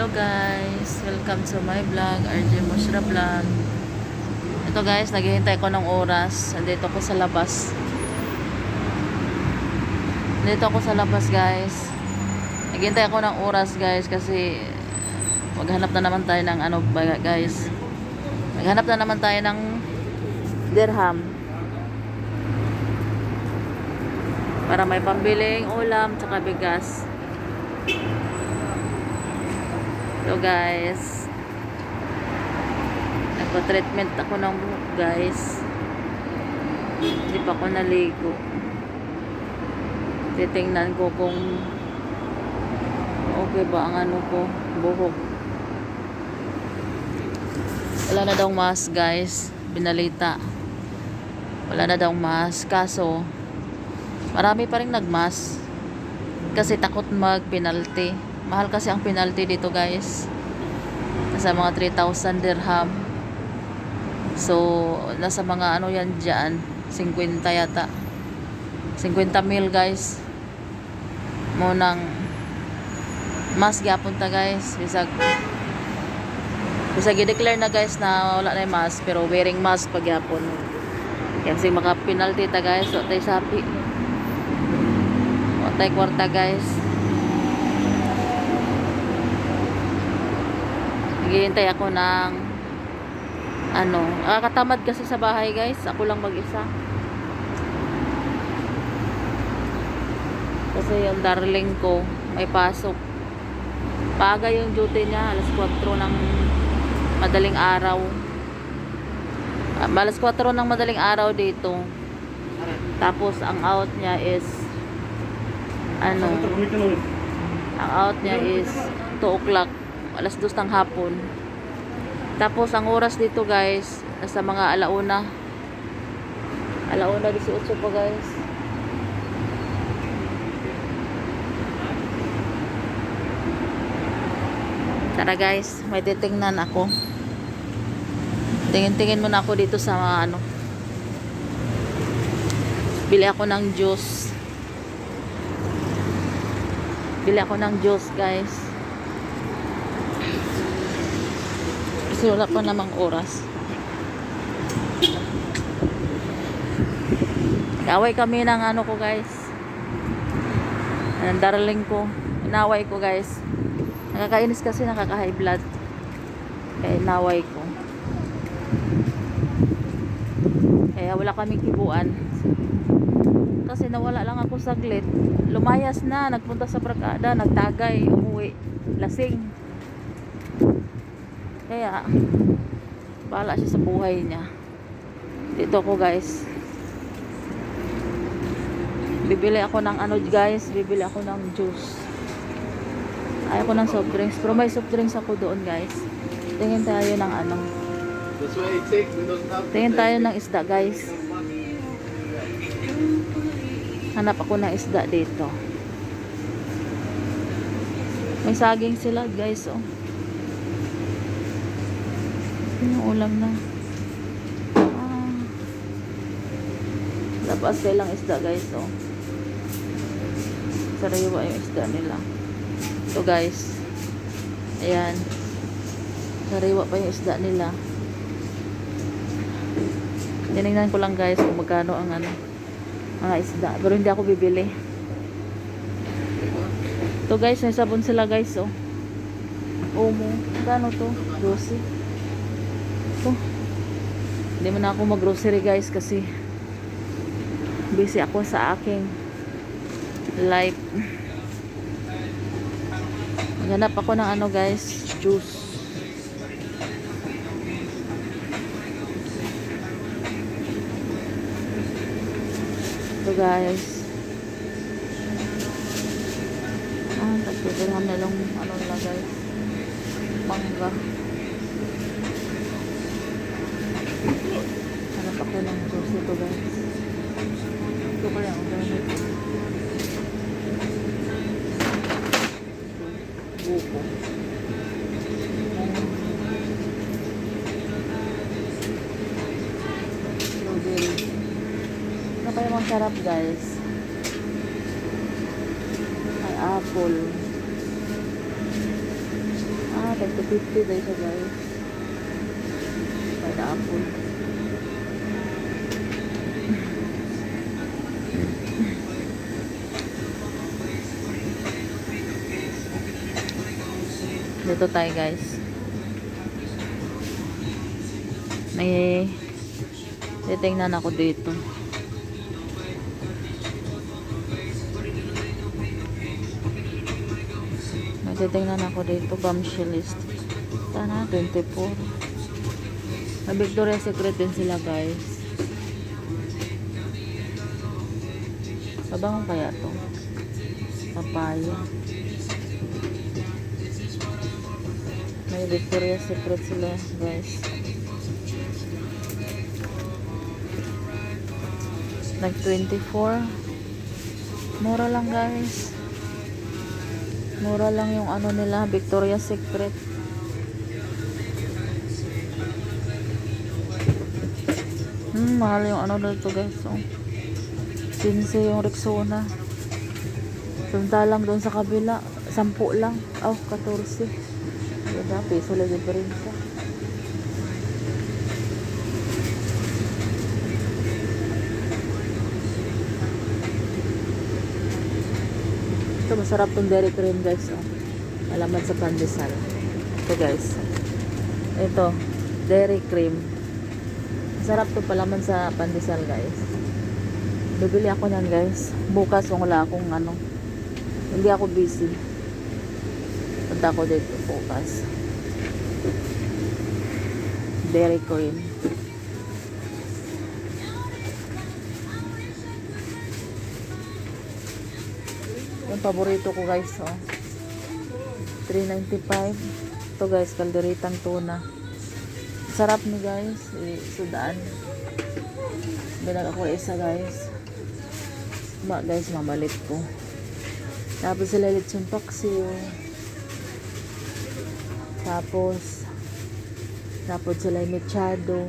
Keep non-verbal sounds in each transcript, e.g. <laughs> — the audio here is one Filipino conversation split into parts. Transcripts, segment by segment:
Hello guys, welcome to my vlog, RJ Mushra Vlog. Ito guys, naghihintay ko ng oras. Andito ako sa labas. Andito ako sa labas guys. Naghihintay ako ng oras guys kasi maghanap na naman tayo ng ano ba, guys. Maghanap na naman tayo ng dirham. Para may pambiling ulam tsaka bigas. So guys, nagpa-treatment ako ng buhok guys. Hindi pa ako naligo. Titingnan ko kung okay ba ang ano ko, buhok. Wala na daw mask guys, binalita. Wala na daw mask, kaso marami pa rin nagmas kasi takot mag-penalty. Mahal kasi ang penalty dito guys. Nasa mga 3,000 dirham. So, nasa mga ano yan dyan. 50 yata. 50 mil guys. Munang mas gyapon ta guys. Bisag Bisag i-declare na guys na wala na yung mask pero wearing mask pag. Kaya kasi maka penalty ta guys. So, tayo sapi. O tayo kwarta guys. Naghihintay ako ng ano, nakakatamad kasi sa bahay guys. Ako lang mag-isa. Kasi yung darling ko, may pasok. Paga yung duty niya, alas 4 ng madaling araw. Ah, Alas 4 ng madaling araw dito. Tapos ang out niya is ano, ang out niya is 2 o'clock. Alas 2 ng hapon. Tapos ang oras dito guys, nasa mga alauna. Alauna 18 pa guys. Tara guys, may titingnan ako. Tingin-tingin muna ako dito sa mga ano. Bili ako ng juice. Bili ako ng juice guys. Kasi wala pa namang oras. Away kami ng ano ko guys. Ng darling ko. Inaway ko guys. Nakakainis kasi nakaka-high blood. Kaya inaway ko. Kaya wala kaming kibuan. Kasi nawala lang ako saglit. Lumayas na, nagpunta sa Bragada, nagtagay, umuwi, lasing. Kaya, bahala siya sa buhay niya. Dito ako guys. Bibili ako ng ano guys, bibili ako ng juice. Ayaw ko ng soft drinks, pero may soft drinks ako doon guys. Tingin tayo ng ano. Tingin tayo ng isda guys. Hanap ako ng isda dito. May saging sila guys oh. Yun Yung ulam na. Ah. Labas kailang isda guys oh. Sariwa yung isda nila. Ito guys. Ayan. Sariwa pa yung isda nila. Tinignan ko lang guys kung magkano ang ano mga isda. Pero hindi ako bibili. Ito guys, may sabon sila guys oh. Omo. Magkano to? 12. Ito. Hindi mo na ako mag-grocery guys kasi busy ako sa aking life. Maghanap ako ng ano guys, juice. Ito guys. Ah, tagpipirham na lang ano nila guys. Mangga. Hanap ako guys. Ito. Strawberry. Ano kaya masarap guys? Ay, apple. Tag 250 dahil siya guys. Pineapple. Dito tayo guys. May titingnan ako dito. May titingnan ako dito. Bombshellist. Tana, 24. May Victoria's Secret din sila guys. Mabango kaya to? Papaya. May Victoria's Secret sila guys. Nag 24. Mura lang guys. Mura lang yung ano nila, Victoria's Secret. Hmm, mahal yung ano dito guys. Oh. 15 yung Rexona. Samantalang doon sa kabila, 10 lang. Oh, 14. Diba, peso lang diferensya. Ito, masarap tong dairy cream guys. Oh. Alaman sa pandesal. Ito guys. Ito, dairy cream. Masarap to palaman sa pandesal guys. Bibili ako niyan guys. Bukas kung wala akong ano. Hindi ako busy. Punta ako dito bukas. Dairy cream. Yung paborito ko guys, oh. 3.95. Ito guys, kalderitang tuna. Sarap ni guys. Eh, sudan. Ako isa guys. Ma guys, mamalit ko. Tapos sila lechon paksiw. Tapos tapos sila mechado.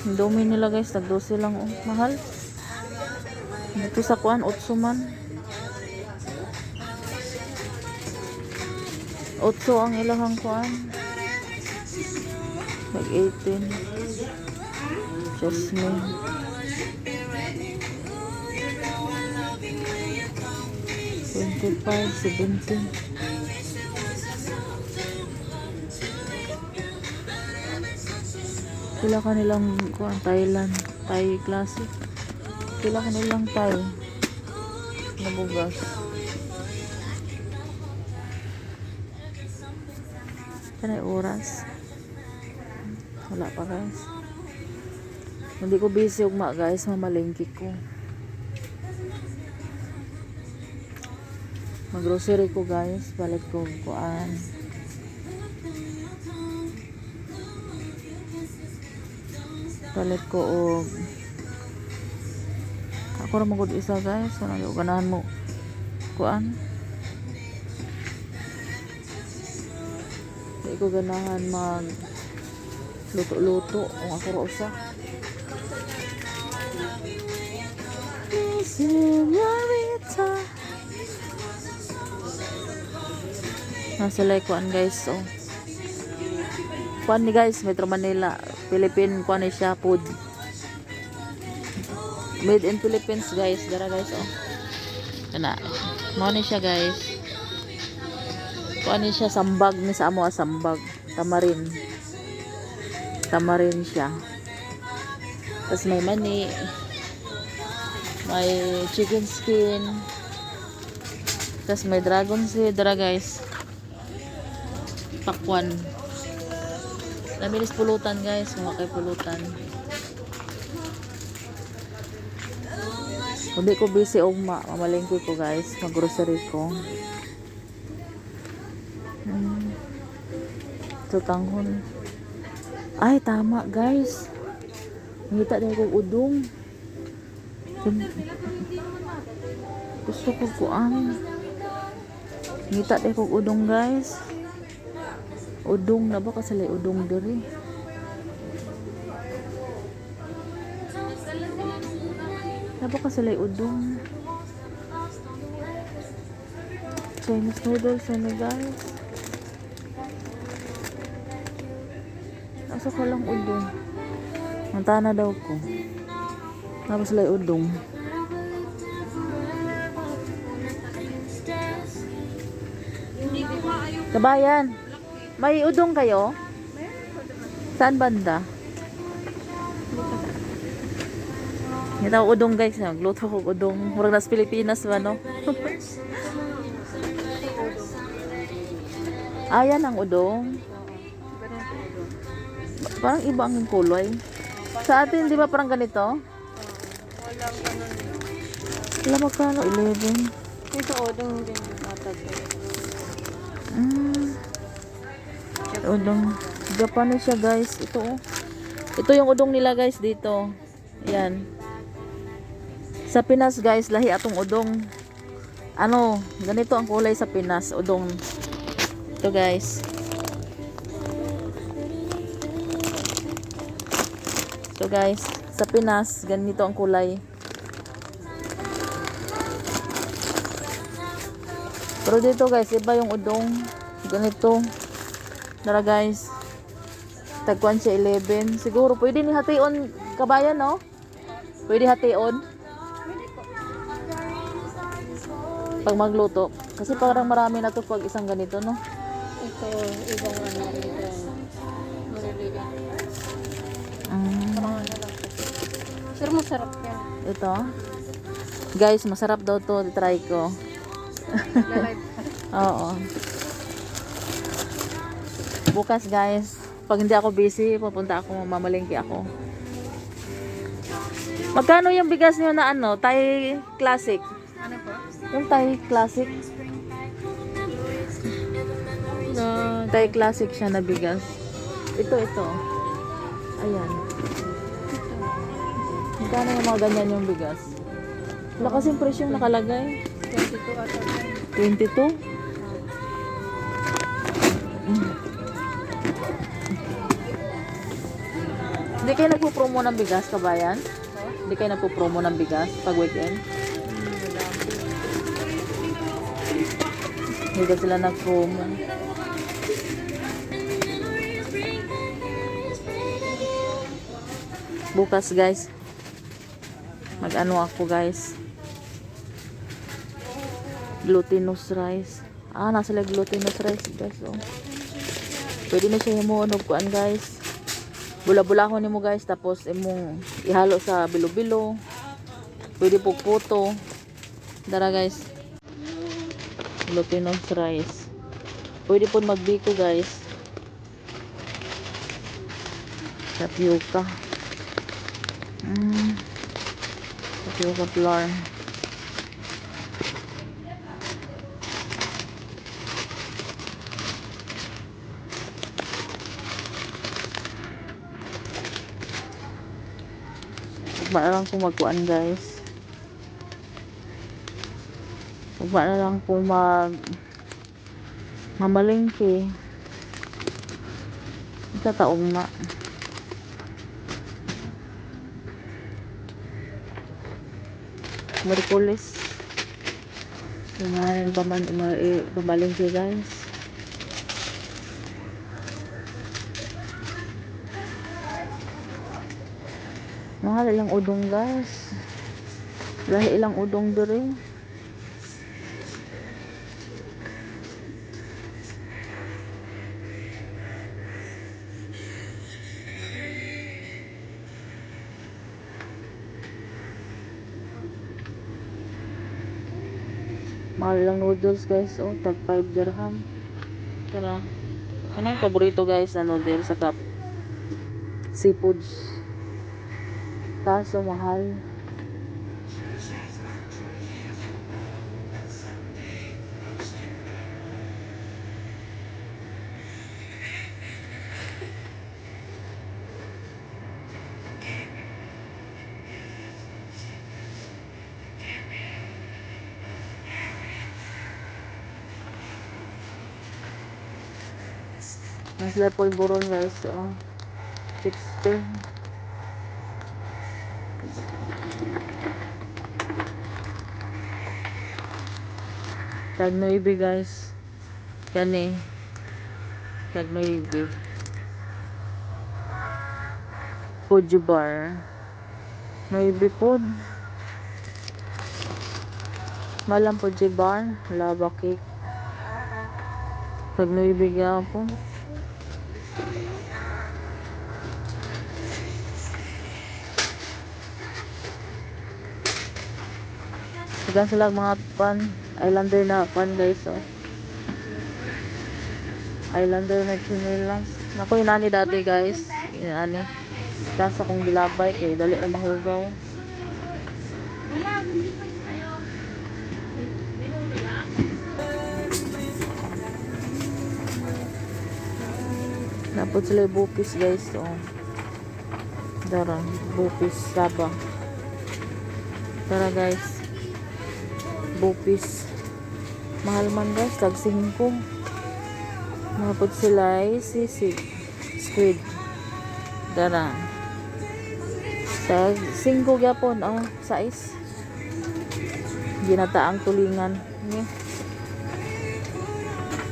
Ang dumi nila guys, 12 lang oh. Mahal. Dito sa kuan, 8 man. 8 ang ilahang kuan. Mag 18. Jasmine. Twenty-five, seventeen. Sila kanilang kuan Thailand, Thai classic. Sila kanilang Thai. Nabugas. Kanay oras. Wala pa guys. Hindi ko busy ugma guys, mamalingki ko. Mag-grocery ko guys, balik ko kuan. Balik ko og ako ra magud isa guys, wala yung ganahan mo kuan. Hindi ko ganahan mag luto-luto kung ako ra usa. Señorita. Nasa kuan guys, oh. Kuan ni guys, Metro Manila, Philippine kuan ni siya food. Made in Philippines guys, dara guys, oh. Kana. Mo ni siya guys. Kuan ni siya sambag ni sa amo ah, sambag, tamarin. Tamarin siya. Tapos may mani, may chicken skin, tapos may dragon seed, dara guys. Pakwan. Namilis pulutan guys, mga kay pulutan. Hindi ko busy ugma, mamalingki ko guys, mag-grocery ko. Hmm. Tutanghon. Ay, tama guys. Ngita din ko udong. Gusto ko kuan. Ngita din ko udong guys. Udong na ba kasi udong diri? Na ba kasi udong? Chinese noodles ano guys? Asa ko lang udong? Manta na daw ko. Tapos lay udong. Kabayan, may udong kayo? Saan banda? Ito udong guys, nagluto ko udong. Murag nas Pilipinas ba no? <laughs> Ayan ang udong. Parang iba ang kulay. Sa atin, di ba parang ganito? Wala magkano? 11. Ito, odong din yung atag. Mm. Udong. Japanese siya guys. Ito oh. Ito yung udong nila guys dito. Ayan. Sa Pinas guys, lahi atong udong. Ano, ganito ang kulay sa Pinas, udong. Ito guys. Ito guys, sa Pinas, ganito ang kulay. Pero dito guys, iba yung udong. Ganito. Tara guys. Tagkuan siya 11. Siguro pwede ni hation kabayan no? Pwede hation. Pag magluto. Kasi parang marami na to pag isang ganito no? Ito, ibang ano. Maliliit. Mm, Parang ano lang. Pero masarap yan. ito. Guys, masarap daw to. Try ko. <laughs> Oo. Bukas guys, pag hindi ako busy, pupunta ako, mamalingki ako. Magkano yung bigas niyo na ano, Thai Classic? Ano po? Yung Thai Classic? Na, Thai Classic siya na bigas. Ito, ito. Ayan. Magkano yung mga ganyan yung bigas? Wala kasing presyo nakalagay. 22 atag yan. 22? Hindi kayo nagpo-promo ng bigas, kabayan? Hindi kayo nagpo-promo ng bigas pag weekend? Hindi ka sila nag-promo. Bukas guys, mag-ano ako guys, glutinous rice. Ah, nasa lang glutinous rice guys. Oh. Pwede na siya himunog kuan guys. Bula-bulahon nimo guys tapos imong ihalo sa bilo-bilo. Pwede po puto. Dara guys. Glutinous rice. Pwede po magbiko guys. Tapioca. Mm. Tapioca flour. Ugma na lang magkuan guys. Ugma na lang po mag mamalingki. Ito taong na. Merkulis. Kailangan pa man uma- i- pamalingki guys. Mahal ilang udong guys. Lahi ilang udong diri. Mahal lang noodles guys. Oh, tag 5 dirham. Tara. Ano yung paborito guys na noodles sa cup? Seafoods. Kaso mahal. Nasa pulburon guys. Oh. 60. Tag 9 guys. Yan eh. Tag 9. Fuji bar. 9 pod. Malam Fuji bar. Lava cake. Tag 9 po. Sigan sila mga pan. Islander na pan guys. Oh. Islander na chinilas. Naku, inani dati guys. Inani. Kasa kong gilabay kay dali na mahugaw. Napod sila yung bupis guys. Oh. Dara, bupis saba. Tara guys. Bupis. Mahal man guys, tag 5. Napod sila ay sisig. Squid. Dara. Tag 5 gyapon, oh, size. Ginataang tulingan. Ni.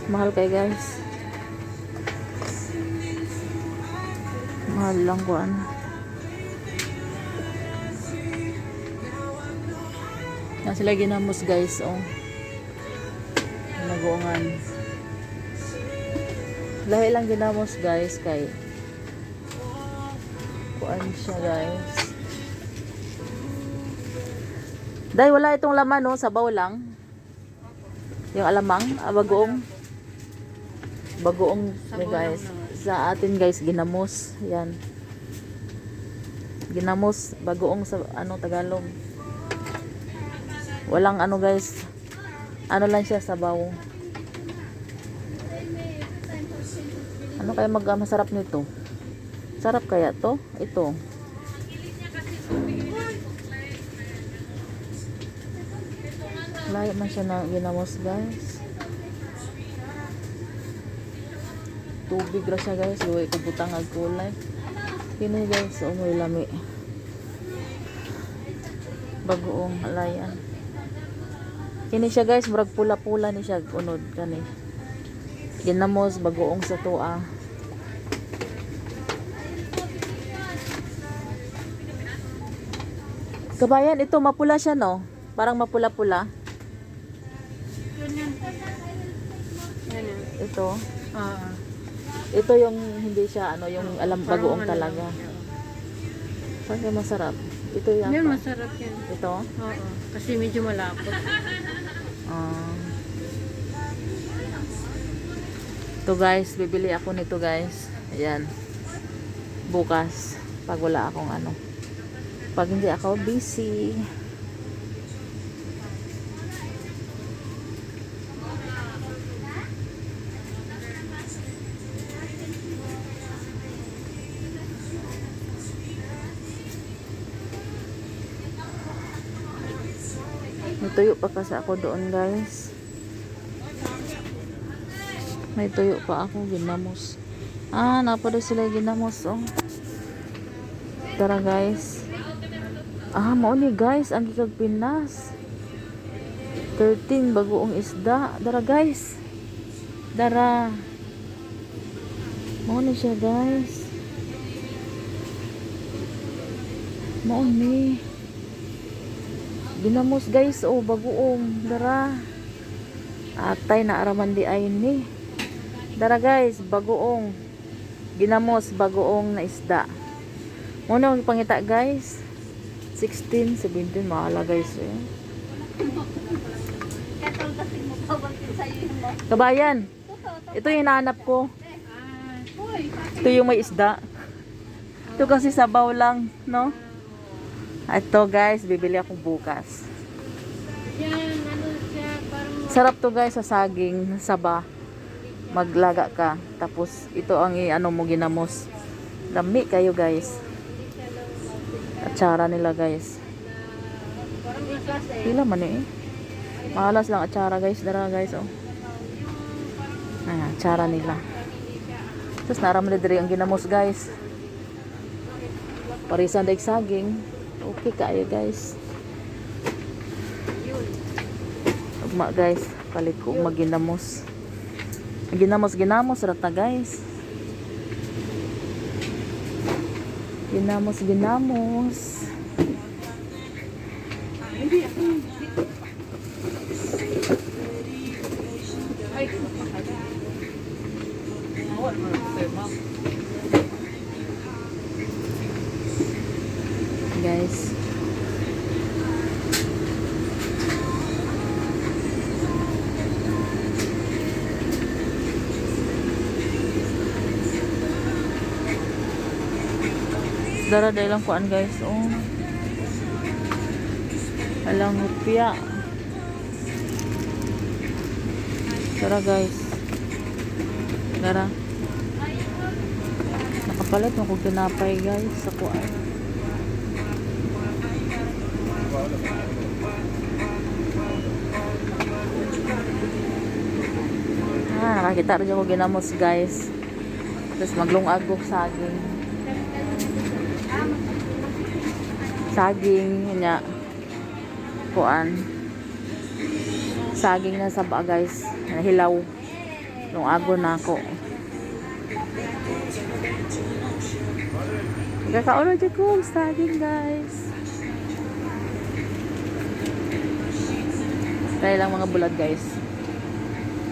Mahal kay guys. Mahal lang ko ano. Na sila ginamos guys, oh. Naguungan. Lahi lang ginamos guys kay kuan siya guys. Dahil wala itong laman no, sabaw lang. Yung alamang, ah, bagoong. Bagoong guys. Sa atin guys, ginamos. Yan. Ginamos, bagoong sa ano Tagalog. Walang ano guys. Ano lang siya sabaw. Ano kaya mag ah, masarap nito? Sarap kaya to? Ito. Layo man siya na ginamos guys. Tubig ra siya guys. Luwi ko butang ag kulay. Kini guys, umoy lami. Bagoong alayan. Kini siya guys, murag pula-pula ni siya unod kani. Ginamos bagoong sa tuwa. Kabayan, ito mapula siya no? Parang mapula-pula. Ito. Ah. Ito yung hindi siya ano, yung alam Parang bagoong talaga. kaya masarap? Ito yan. Yan, masarap yan. Ito. Oo. Kasi medyo malapot. Ah. Ito guys, bibili ako nito guys. Ayan. Bukas. Pag wala akong ano. Pag hindi ako busy. Tuyo pa kasi ako doon guys. May tuyo pa ako ginamos. Ah, napada sila ginamos oh. Tara guys. Ah, mao guys ang gikag Pinas. 13 bagoong isda. Dara guys. Dara. Mao siya guys. Mao ni. Ginamos guys, oh, bagoong. Dara. Atay na araman di ay ni. Dara guys, bagoong. Ginamos, bagoong na isda. Muna ang pangita guys. 16, 17, mahala guys. Eh. Kabayan, ito yung hinahanap ko. Ito yung may isda. Ito kasi sabaw lang, no? Ito guys, bibili ako bukas. Yan, ano siya, parang Sarap to guys sa saging, saba. Maglaga ka. Tapos ito ang i-ano mo ginamos. Lami kayo guys. Atsara nila guys. Pila man eh. Mahalas lang atsara guys. Dara guys oh. Ah, atsara nila. Tapos naramli diri ang ginamos guys. Parisan daig saging. Okay kayo guys. Ugma guys, palit ko ugma ginamos. Ginamos ginamos rata guys. Ginamos ginamos. Guys. Dara dahil lang kuan guys. Oh. Alang hupya. Dara guys. Dara. Nakapalit mo kung tinapay guys sa kuan. Ah, nakakita rin ako ginamos guys. Tapos maglungag saging. Saging, nga. Kuan. Saging na saba guys. Hilaw. Lungago na ako. Dyan ko saging guys. Dahil lang mga bulag guys.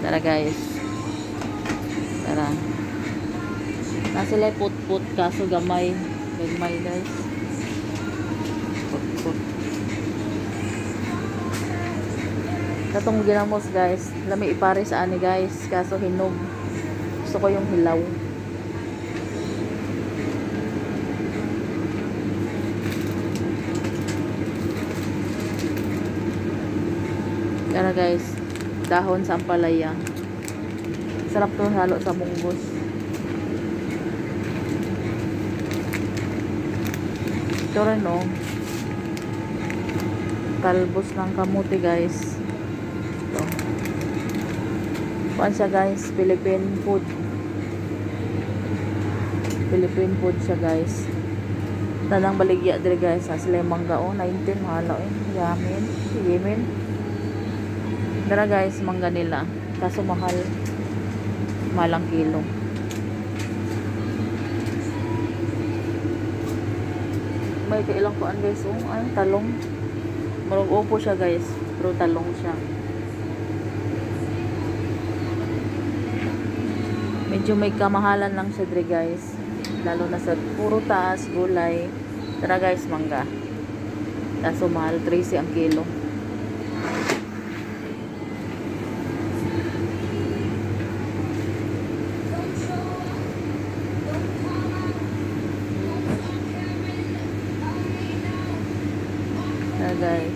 Tara guys. Tara. Nasa put-put kaso gamay. Gamay guys. Put-put. Katong ginamos guys. Lami ipare sa ani guys. Kaso hinog. Gusto ko yung hilaw. Tara guys. Dahon sa ampalaya. Sarap to halo sa munggos. Ito rin oh. Talbos ng kamuti guys. Ito. Kuan siya guys. Philippine food. Philippine food siya guys. Tanang baligya dire guys. Sa sila yung mangga oh. 19 mahalo eh. Yamin. Yemen. Dara guys, mangga nila. Kaso mahal. Mahal ang kilo. May kailang kuan guys. Oh, ay, talong. Marag upo siya guys. Pero talong siya. Medyo may kamahalan lang siya dre guys. Lalo na sa puro taas, gulay. Tara guys, mangga. Kaso mahal 13 ang kilo. Tara guys.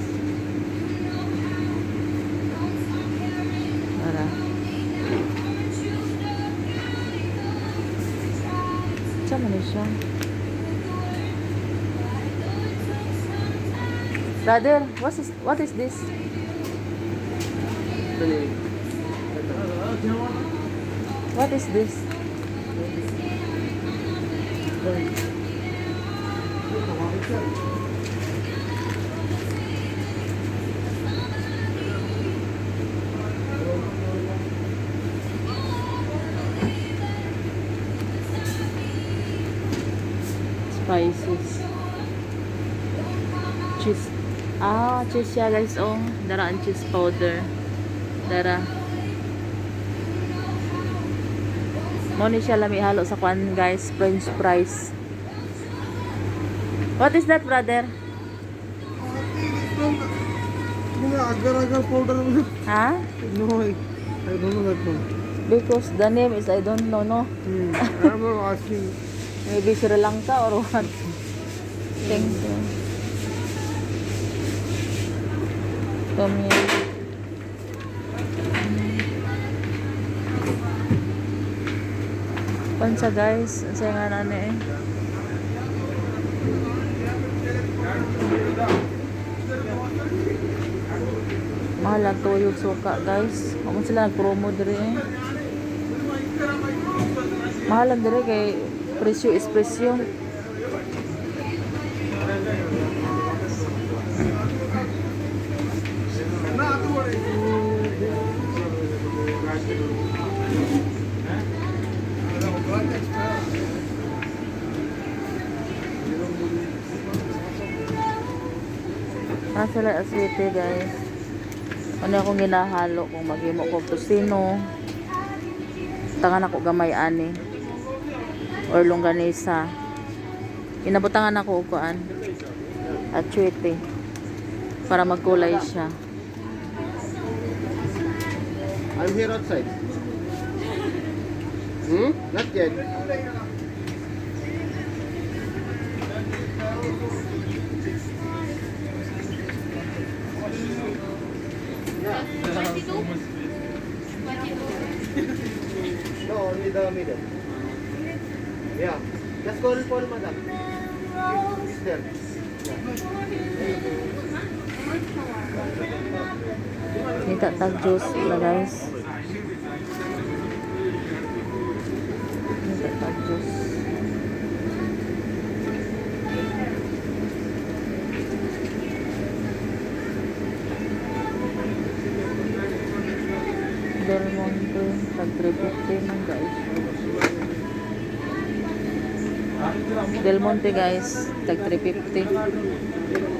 Saan man siya? What is what is this? What is this? Spices. Cheese. Ah, cheese siya guys. Oh, dara ang cheese powder. Dara. Mo ni siya lami halo sa kwan guys, french fries. What is that, brother? Agar-agar powder. Ha? No, I, I don't know that one. Because the name is I don't know, no? Hmm. I'm asking. Maybe Sri Lanka or what? Thank you. Tom. Pansa guys, ang saya nga na eh. Mahal ang tuyog suka guys. Ako sila nag-promo diri eh. Mahal lang dire kay presyo is presyo. Ah, sila aswete guys. Ano akong ginahalo kung maghimo ko kusino. Tangan ako gamay ani. Or longganisa. Inabutangan ako ukuan. At chwete. Para magkulay siya. I'm here outside. Hmm? Not yet. Yeah. Just call Paul, madam. Guys. Nita tag juice. Del Monte, tag 350 man guys. Del Monte guys, tag 350.